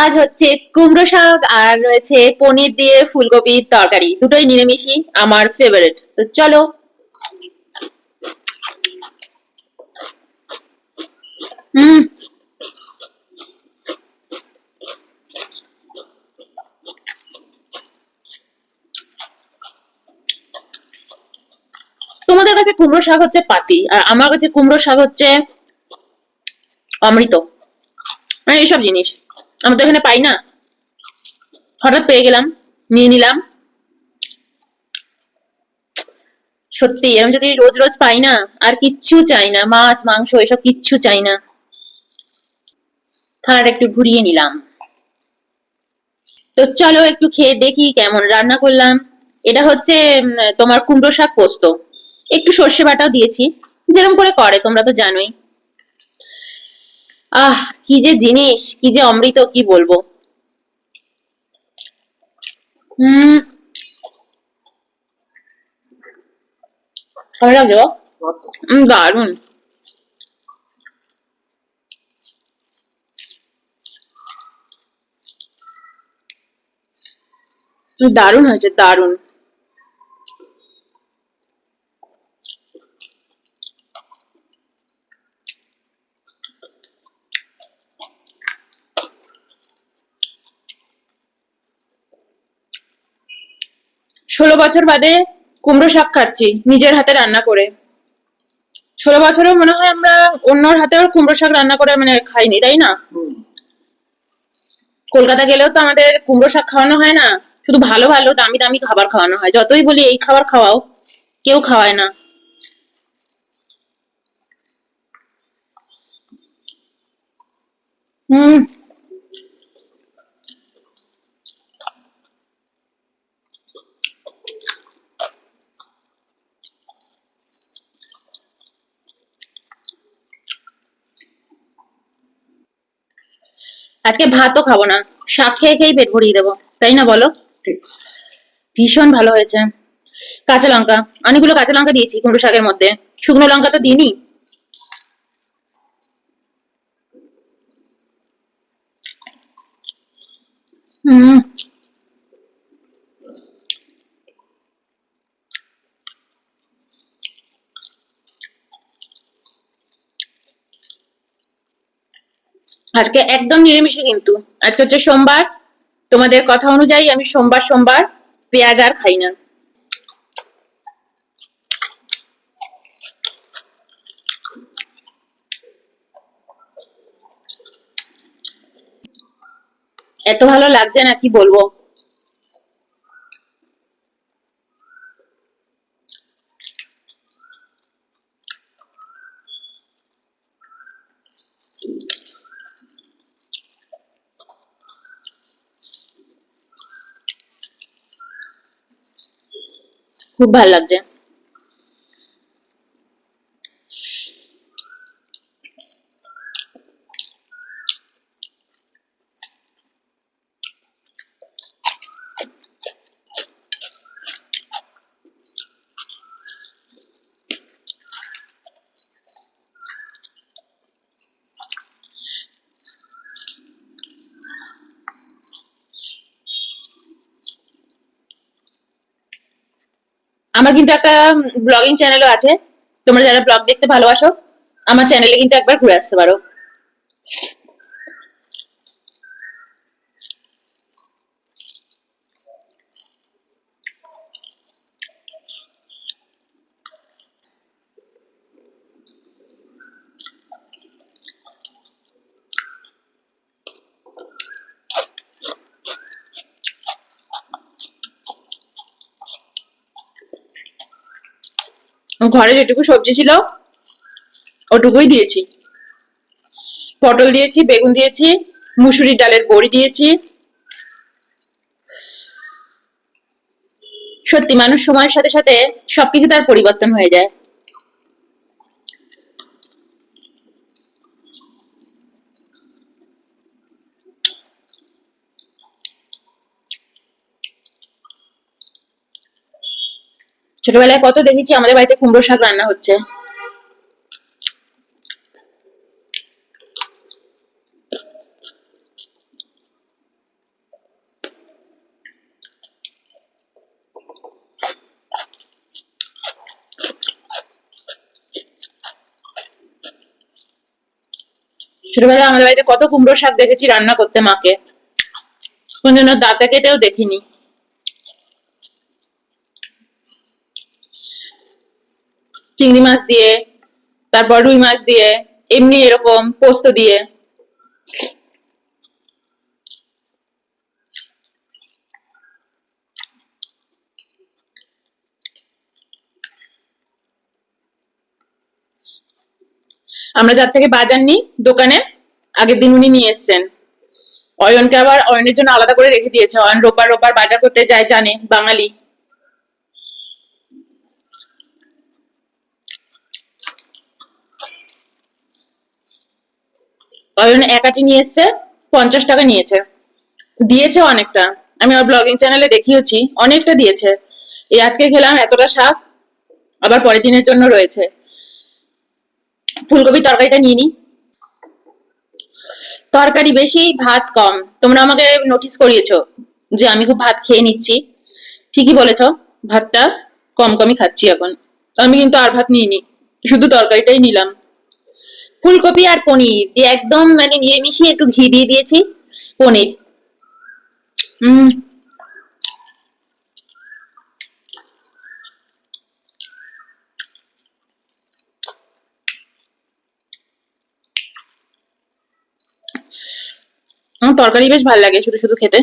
আজ হচ্ছে কুমড়ো শাক আর রয়েছে পনির দিয়ে ফুলকপির তরকারি। দুটোই নিরামিষই, আমার ফেভারিট তো চলো। হুম। তোমাদের কাছে কুমড়ো শাক হচ্ছে পাতি, আর আমার কাছে কুমড়ো শাক হচ্ছে অমৃত। মানে এইসব জিনিস। আমি তো এখানে পাই না। হঠাৎ পেয়ে গেলাম, নিয়ে নিলাম। সত্যি, আমি যদি রোজ রোজ পাই না, আর কিচ্ছু চাই না, মাছ, মাংস, এসব কিচ্ছু চাই না। থালাটা একটু ঘুরিয়ে নিলাম। তো চলো একটু খেয়ে দেখি কেমন রান্না করলাম। এটা হচ্ছে তোমার কুমড়ো শাক পোস্ত। একটু সর্ষে বাটাও দিয়েছি। যেরকম করে করে, তোমরা তো জানোই। আহ কি যে জিনিস কি যে অমৃত কি বলব? হুম ভালো দারুণ হয়েছে দারুণ। ষোলো বছর বাদে কুমড়ো শাক খাচ্ছি নিজের হাতে রান্না করে। ষোলো বছরেও মনে হয় আমরা অন্যর হাতেও কুমড়ো শাক রান্না করে মানে খাইনি তাই না? কলকাতা গেলেও তো আমাদের কুমড়ো শাক খাওয়ানো হয় না শুধু ভালো ভালো দামি দামি খাবার খাওয়ানো হয়। যতই বলি এই খাবার খাওয়াও কেউ খাওয়ায় না। হুম। আজকে ভাতও খাব না। শাক খেয়ে খেয়েই পেট ভরিয়ে দেবো। তাই না বলো? ভীষণ ভালো হয়েছে। কাঁচা লঙ্কা। অনেকগুলো কাঁচা লঙ্কা দিয়েছি কুমড়ো শাকের মধ্যে। শুকনো লঙ্কা তো দিইনি। হুম। আজকে একদম নিরামিষে কিন্তু। আজকে হচ্ছে সোমবার। তোমাদের কথা অনুযায়ী আমি সোমবার সোমবার পেঁয়াজ আর খাই না। এত ভালো লাগছে না, কি বলব? খুব ভালো লাগছে। আমার কিন্তু একটা ব্লগিং চ্যানেলও আছে। তোমরা যারা ব্লগ দেখতে ভালোবাসো, আমার চ্যানেলে কিন্তু একবার ঘুরে আসতে পারো। ঘরে যেটুকু সবজি ছিল, ওটুকুই দিয়েছি। পটল দিয়েছি, বেগুন দিয়েছি মুসুরি ডালের বড়ি দিয়েছি। সত্যি মানুষ সময়ের সাথে সাথে সবকিছু তার পরিবর্তন হয়ে যায়। ছোটবেলায় কত দেখেছি আমাদের বাড়িতে কুমড়ো শাক রান্না হচ্ছে? ছোটবেলায় আমাদের বাড়িতে কত কুমড়ো শাক দেখেছি রান্না করতে মাকে। কোনদিনও দাঁতা কেটেও দেখিনি। চিংড়ি মাছ দিয়ে, তারপর রুই মাছ দিয়ে, এমনি এরকম পোস্ত দিয়ে। আমরা যার থেকে বাজার নিই দোকানে, আগের দিন উনি নিয়ে এসছেন। অয়নকে আবার অয়নের জন্য আলাদা করে রেখে দিয়েছে। অয়ন রোববার রোববার বাজার করতে যায়, জানে, বাঙালি। অয়ন একাটি নিয়ে এসছে, পঞ্চাশ টাকা নিয়েছে। দিয়েছে অনেকটা। আমি ওর ব্লগিং চ্যানেলে দেখিয়েছি, অনেকটা দিয়েছে। এই আজকে খেলাম এতটা শাক, আবার পরের দিনের জন্য রয়েছে। ফুলকপি তরকারিটা নিয়ে নি। তরকারি বেশি, ভাত কম। তোমরা আমাকে নোটিস করিয়েছো যে আমি খুব ভাত খেয়ে নিচ্ছি। ঠিকই বলেছ, ভাতটা কম কমই খাচ্ছি এখন। আমি কিন্তু আর ভাত নিইনি, শুধু তরকারিটাই নিলাম। ফুলকপি আর পনির দিয়ে একদম মানে মিশিয়ে একটু ঘি দিয়ে দিয়েছি। পনির। আমার তরকারি বেশ ভালো লাগে শুধু শুধু খেতে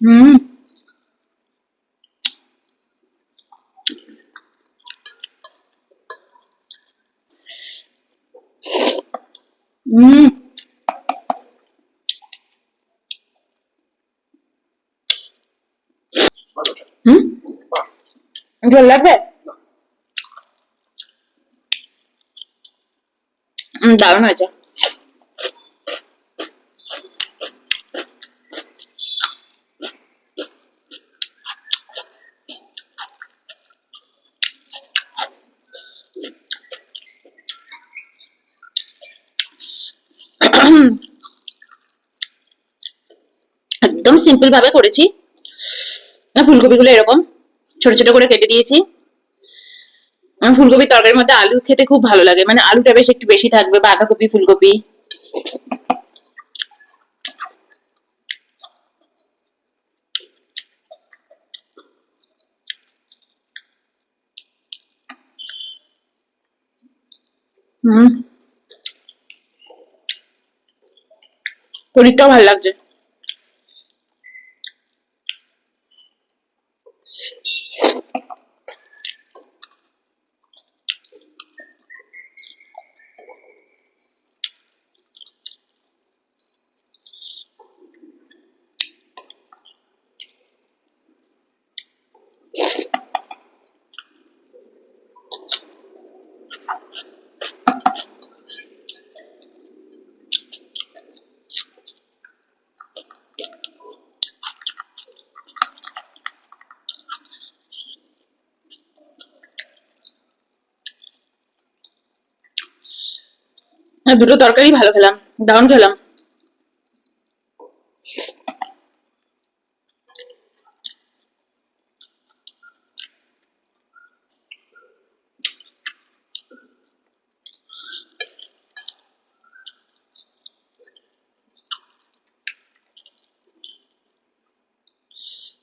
হুম হুম হুম ঝোল লাগবে হুম দারুণ হয়েছে সিম্পল ভাবে করেছি। ফুলকপিগুলো এরকম ছোট ছোট করে কেটে দিয়েছি। আমার ফুলকপি তরকারির মধ্যে আলু খেতে খুব ভালো লাগে। মানে আলুটা বেশ একটু বেশি থাকবে, বাঁধাকপি, ফুলকপি। হুম। পনিরটাও ভালো লাগছে। হ্যাঁ দুটো তরকারি ভালো খেলাম, দারুণ খেলাম।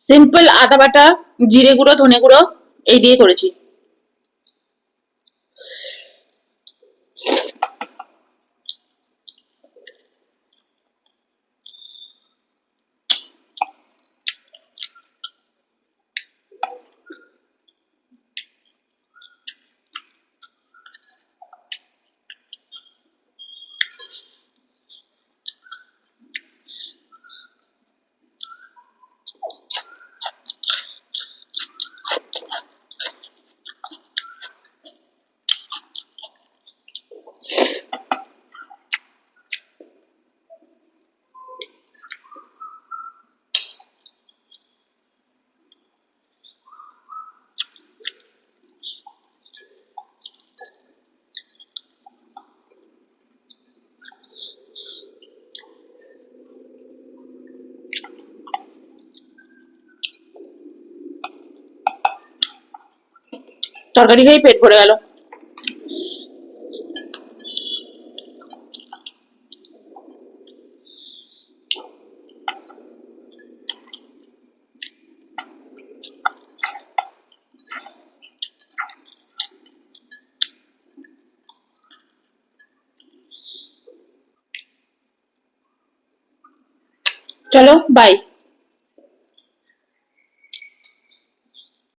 সিম্পল আদা বাটা, জিরে গুঁড়ো, ধনে গুঁড়ো, এই দিয়ে করেছি। তরকারি খেয়েই পেট ভরে গেল। চলো বাই